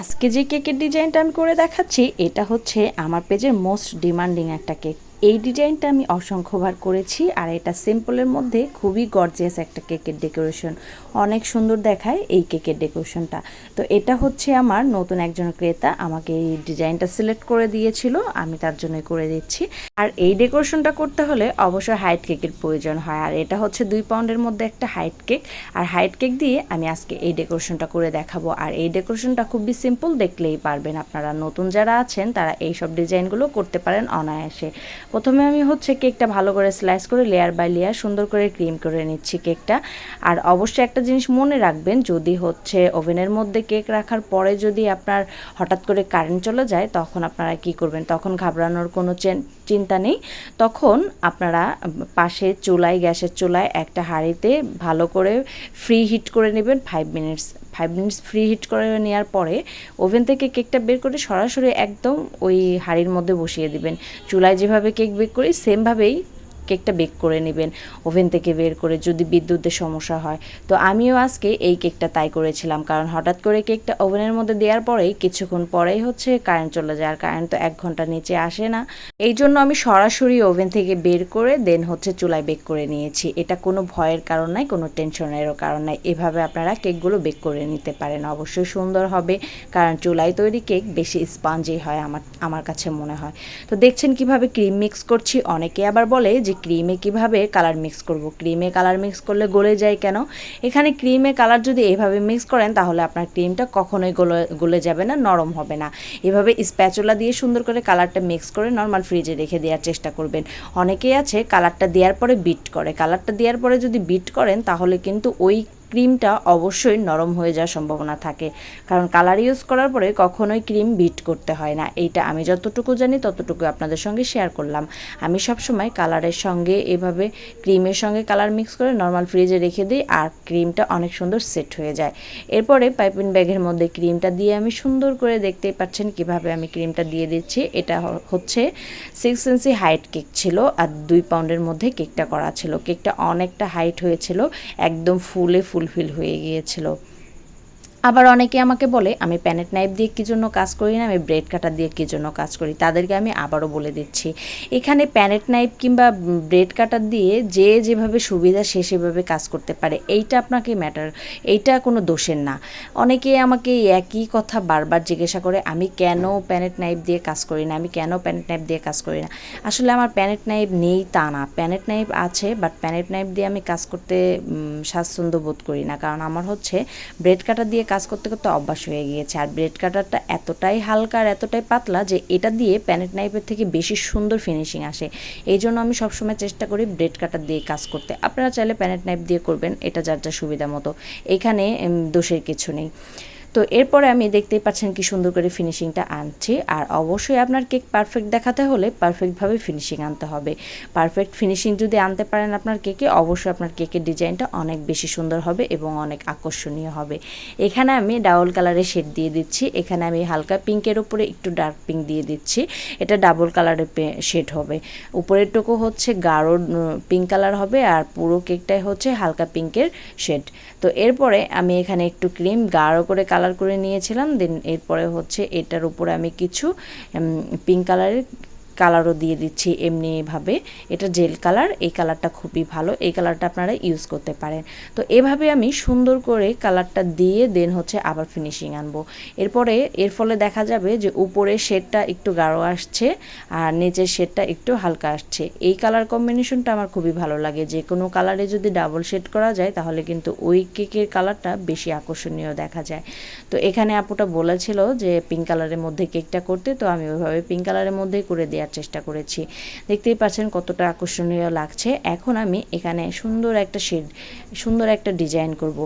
আজকে যে কেকের ডিজাইনটা আমি করে দেখাচ্ছি, এটা হচ্ছে আমার পেজের মোস্ট ডিমান্ডিং একটা কেক এই ডিজাইনটা আমি অসংখ্যবার করেছি আর এটা সিম্পলের মধ্যে খুবই গর্জিয়াস একটা কেকের ডেকোরেশন। অনেক সুন্দর দেখায় এই কেকের ডেকোরেশনটা। তো এটা হচ্ছে আমার নতুন একজন ক্রেতা আমাকে এই ডিজাইনটা সিলেক্ট করে দিয়েছিল, আমি তার জন্যই করে দিচ্ছি। আর এই ডেকোরেশনটা করতে হলে অবশ্যই হাইট কেকের প্রয়োজন হয়। আর এটা হচ্ছে দুই পাউন্ডের মধ্যে একটা হাইট কেক। আর হাইট কেক দিয়ে আমি আজকে এই ডেকোরেশনটা করে দেখাবো। আর এই ডেকোরেশনটা খুবই সিম্পল দেখলেই পারবেন আপনারা। নতুন যারা আছেন তারা এই সব ডিজাইনগুলো করতে পারেন অনায়াসে। প্রথমে আমি হচ্ছে কেকটা ভালো করে স্লাইস করে লেয়ার বাই লেয়ার সুন্দর করে ক্রিম করে নিচ্ছি কেকটা। আর অবশ্যই একটা জিনিস মনে রাখবেন, যদি হচ্ছে ওভেনের মধ্যে কেক রাখার পরে যদি আপনার হঠাৎ করে কারেন্ট চলে যায়, তখন আপনারা কি করবেন? তখন ঘাবড়ানোর কোনো চেন- চিন্তা নেই। তখন আপনারা পাশে চুলায়, গ্যাসের চুলায় একটা হাঁড়িতে ভালো করে ফ্রি হিট করে নেবেন। Five minutes five minutes preheat করে নেওয়ার পরে ওভেন থেকে কেকটা বের করে সরাসরি একদম ওই হাঁড়ির মধ্যে বসিয়ে দিবেন। চুলায় যেভাবে কেক বেক করি সেমভাবেই কেকটা বেক করে নেবেন, ওভেন থেকে বের করে যদি বিদ্যুতের সমস্যা হয়। তো আমিও আজকে এই কেকটা তাই করেছিলাম, কারণ হঠাৎ করে কেকটা ওভেনের মধ্যে দেওয়ার পরেই কিছুক্ষণ পরেই হচ্ছে কারেন্ট চলে যায়, আর কারেন্ট তো এক ঘণ্টা নিচে আসে না। এই জন্য আমি সরাসরি ওভেন থেকে বের করে দেন হচ্ছে চুলায় বেক করে নিয়েছি। এটা কোনো ভয়ের কারণ নাই, কোনো টেনশনেরও কারণ নাই। এভাবে আপনারা কেকগুলো বেক করে নিতে পারেন, অবশ্যই সুন্দর হবে, কারণ চুলায় তৈরি কেক বেশি স্পঞ্জি হয় আমার আমার কাছে মনে হয়। তো দেখছেন কীভাবে ক্রিম মিক্স করছি, অনেকে আবার বলে যে ক্রিমে কীভাবে কালার মিক্স করব? ক্রিমে কালার মিক্স করলে গলে যায় কেন? এখানে ক্রিমে কালার যদি এভাবে মিক্স করেন, তাহলে আপনার ক্রিমটা কখনোই গলে গলে যাবে না, নরম হবে না। এভাবে স্প্যাচুলা দিয়ে সুন্দর করে কালারটা মিক্স করে নর্মাল ফ্রিজে রেখে দেওয়ার চেষ্টা করবেন। অনেকেই আছে কালারটা দেওয়ার পরে বিট করে। কালারটা দেওয়ার পরে যদি বিট করেন, তাহলে কিন্তু ওই ক্রিমটা অবশ্যই নরম হয়ে যাওয়ার সম্ভাবনা থাকে। কারণ কালার ইউজ করার পরে কখনোই ক্রিম বিট করতে হয় না। এইটা আমি যতটুকু জানি, ততটুকু আপনাদের সঙ্গে শেয়ার করলাম। আমি সবসময় কালারের সঙ্গে এভাবে ক্রিমের সঙ্গে কালার মিক্স করে নর্মাল ফ্রিজে রেখে দিই আর ক্রিমটা অনেক সুন্দর সেট হয়ে যায়। এরপরে পাইপিং ব্যাগের মধ্যে ক্রিমটা দিয়ে আমি সুন্দর করে দেখতেই পাচ্ছেন কীভাবে আমি ক্রিমটা দিয়ে দিচ্ছি। এটা হচ্ছে সিক্স ইঞ্চি হাইট কেক ছিল আর দুই পাউন্ডের মধ্যে কেকটা করা ছিল। কেকটা অনেকটা হাইট হয়েছিল, একদম ফুলে ফুলফিল হয়ে গিয়েছিল। আবার অনেকে আমাকে বলে, আমি প্যানেট নাইফ দিয়ে কী জন্য কাজ করি না? আমি ব্রেড কাটার দিয়ে কী জন্য কাজ করি? তাদেরকে আমি আবারও বলে দিচ্ছি। এখানে প্যানেট নাইফ কিংবা ব্রেড কাটার দিয়ে যে যেভাবে সুবিধা সে সেভাবে কাজ করতে পারে। এইটা আপনাকে ম্যাটার, এইটা কোনো দোষের না। অনেকে আমাকে একই কথা বারবার জিজ্ঞাসা করে, আমি কেন প্যানেট নাইফ দিয়ে কাজ করি না? আমি কেন প্যানেট নাইফ দিয়ে কাজ করি না? আসলে আমার প্যানেট নাইফ নেই তা না। প্যানেট নাইফ আছে, বাট প্যানেট নাইফ দিয়ে আমি কাজ করতে স্বাচ্ছন্দ্য বোধ করি না। কারণ আমার হচ্ছে ব্রেড কাটার দিয়ে কাজ করতে করতে অভ্যাস হয়ে গিয়েছে। আর ব্রেড কাটারটা এতটাই হালকা আর এতটাই পাতলা যে এটা দিয়ে প্যানেট নাইফের থেকে বেশি সুন্দর ফিনিশিং আসে। এই জন্য আমি সবসময় চেষ্টা করি ব্রেড কাটার দিয়ে কাজ করতে। আপনারা চাইলে প্যানেট নাইফ দিয়ে করবেন, এটা যার যা সুবিধা মতো। এখানে দোষের কিছু নেই। তো এরপরে আমি দেখতেই পাচ্ছেন কি সুন্দর করে ফিনিশিংটা আনছি। আর অবশ্যই আপনার কেক পারফেক্ট দেখাতে হলে পারফেক্টভাবে ফিনিশিং আনতে হবে। পারফেক্ট ফিনিশিং যদি আনতে পারেন আপনার কেকে অবশ্যই আপনার কেকের ডিজাইনটা অনেক বেশি সুন্দর হবে এবং অনেক আকর্ষণীয় হবে। এখানে আমি ডাবল কালারের শেড দিয়ে দিচ্ছি। এখানে আমি হালকা পিঙ্কের উপরে একটু ডার্ক পিঙ্ক দিয়ে দিচ্ছি। এটা ডাবল কালারের শেড হবে। উপরের টুকু হচ্ছে গাঢ় পিঙ্ক কালার হবে আর পুরো কেকটাই হচ্ছে হালকা পিঙ্কের শেড তো এরপরে আমি এখানে একটু ক্রিম গাঢ় করে কালার করে নিয়েছিলাম দেন এরপরে হচ্ছে এটার উপরে আমি কিছু পিঙ্ক কালারের কালারও দিয়ে দিচ্ছি এমনিভাবে এটা জেল কালার এই কালারটা খুবই ভালো। এই কালারটা আপনারা ইউজ করতে পারেন। তো এভাবে আমি সুন্দর করে কালারটা দিয়ে দেন হচ্ছে আবার ফিনিশিং আনব। এরপরে এর ফলে দেখা যাবে যে উপরে শেডটা একটু গাঢ় আসছে আর নিচের শেডটা একটু হালকা আসছে। এই কালার কম্বিনেশনটা আমার খুবই ভালো লাগে। যে কোনো কালারে যদি ডাবল শেড করা যায়, তাহলে কিন্তু ওই কেকের কালারটা বেশি আকর্ষণীয় দেখা যায়। তো এখানে আপুটা বলেছিল যে পিঙ্ক কালারের মধ্যে কেকটা করতে, তো আমি ওইভাবে পিঙ্ক কালারের মধ্যেই করে দেওয়ার চেষ্টা করেছি। দেখতেই পাচ্ছেন কতটা আকর্ষণীয় লাগছে। এখন আমি এখানে সুন্দর একটা শেড, সুন্দর একটা ডিজাইন করব।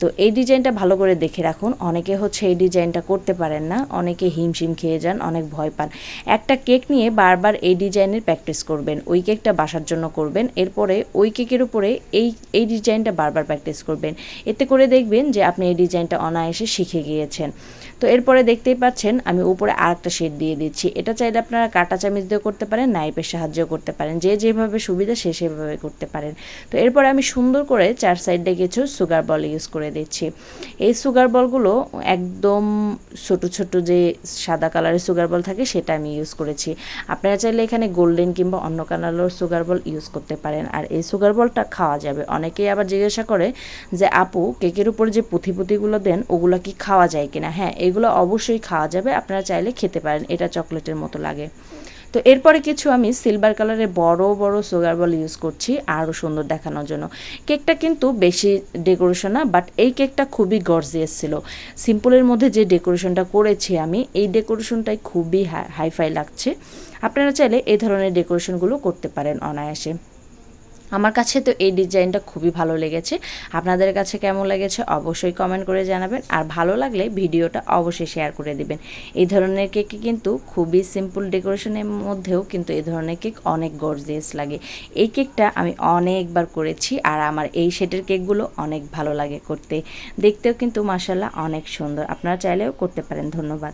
তো এই ডিজাইনটা ভালো করে দেখে রাখুন। অনেকে হচ্ছে এই ডিজাইনটা করতে পারেন না। অনেকে হিমশিম খেয়ে যান, অনেক ভয় পান। একটা কেক নিয়ে বারবার এই ডিজাইনের প্র্যাকটিস করবেন। ওই কেকটা বাসার জন্য করবেন। এরপরে ওই কেকের উপরে এই এই ডিজাইনটা বারবার প্র্যাকটিস করবেন। এতে করে দেখবেন যে আপনি এই ডিজাইনটা অনায়াসে শিখে গিয়েছেন। তো এরপরে দেখতেই পাচ্ছেন আমি উপরে আরেকটা শেড দিয়ে দিচ্ছি। এটা চাইলে আপনারা কাটা চামিচ দিয়ে করতে পারেন, নাইপের সাহায্যেও করতে পারেন। যে যেভাবে সুবিধা, সে সেভাবে করতে পারেন। তো এরপরে আমি সুন্দর করে চার সাইডে কিছু সুগার বল ইউজ করে দিচ্ছি। এই সুগার বলগুলো একদম ছোট ছোট যে সাদা কালারের সুগার বল থাকে, সেটা আমি ইউজ করেছি। আপনারা চাইলে এখানে গোল্ডেন কিংবা অন্য কালারের সুগার বল ইউজ করতে পারেন। আর এই সুগার বলটা খাওয়া যাবে। অনেকেই আবার জিজ্ঞাসা করে যে, আপু, কেকের উপর যে পুঁথি পুঁথিগুলো দেন, ওগুলো কি খাওয়া যায় কিনা? হ্যাঁ এগুলো অবশ্যই খাওয়া যাবে। আপনারা চাইলে খেতে পারেন। এটা চকলেটের মতো লাগে। তো এরপরে কিছু আমি সিলভার কালারের বড় বড় সুগার বল ইউজ করছি আরও সুন্দর দেখানোর জন্য। কেকটা কিন্তু বেশি ডেকোরেশন না বাট এই কেকটা খুবই গর্জিয়াস ছিল। সিম্পলের মধ্যে যে ডেকোরেশনটা করেছি আমি, এই ডেকোরেশনটাই খুবই হাইফাই লাগছে। আপনারা চাইলে এই ধরনের ডেকোরেশনগুলো করতে পারেন অনায়াসে। আমার কাছে তো এই ডিজাইনটা খুবই ভালো লেগেছে। আপনাদের কাছে কেমন লেগেছে অবশ্যই কমেন্ট করে জানাবেন। আর ভালো লাগলে ভিডিওটা অবশ্যই শেয়ার করে দিবেন। এই ধরনের কেকে কিন্তু খুবই সিম্পল ডেকোরেশনের মধ্যেও কিন্তু এই ধরনের কেক অনেক গর্জিয়াস লাগে। এই কেকটা আমি অনেকবার করেছি আর আমার এই সেটের কেকগুলো অনেক ভালো লাগে করতে। দেখতেও কিন্তু মাসাল্লাহ অনেক সুন্দর। আপনারা চাইলেও করতে পারেন। ধন্যবাদ।